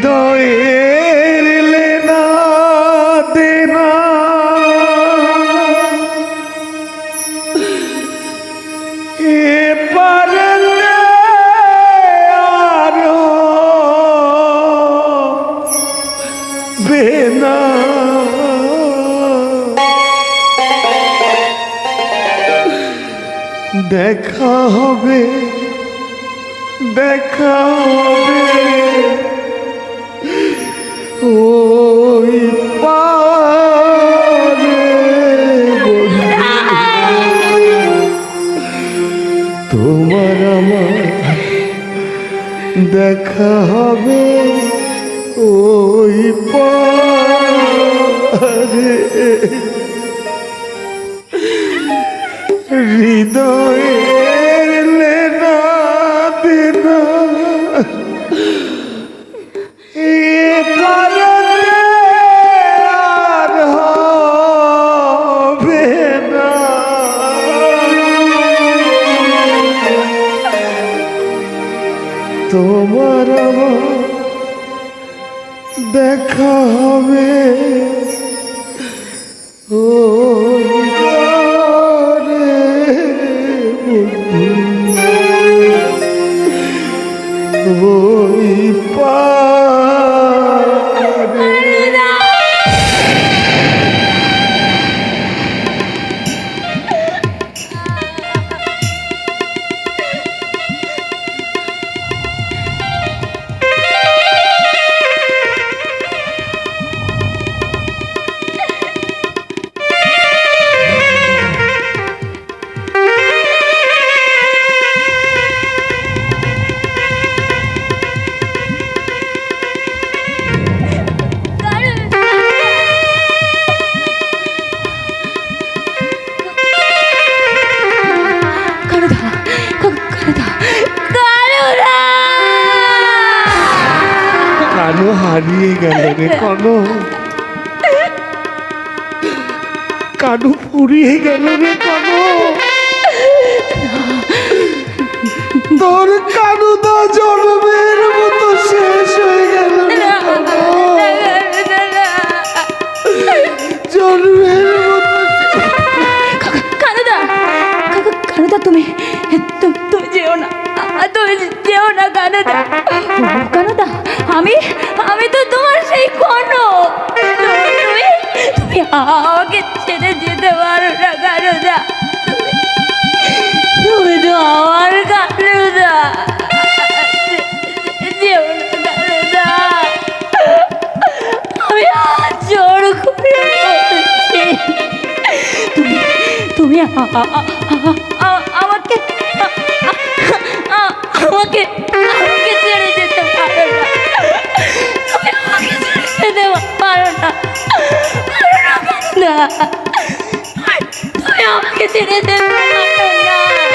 হৃদয়ের লেনা দেনা। এ পারলে আর বেনা দেখা হবে দেখা হবে। দেখা হবে ওই পারে হৃদয়ের তোমার দেখা হবে। ও কানো হারিয়ে গেল রে কানো কানু পুড়িয়ে গেল রে কানো তোর কানু তো জন্মের মতো শেষ হয়ে গেল রে কানো জন্মের তুমি তুমি যেও না তুমি যেও না কানুদা। তুমি আ- আ- আ- আ- আ- আমাকে আমাকে আমাকে ছেড়ে যেতে পারো না। তুমি আমাকে ছেড়ে যেতে পারো না। পারো না, পারো না তুমি আমাকে ছেড়ে যেতে পারো না।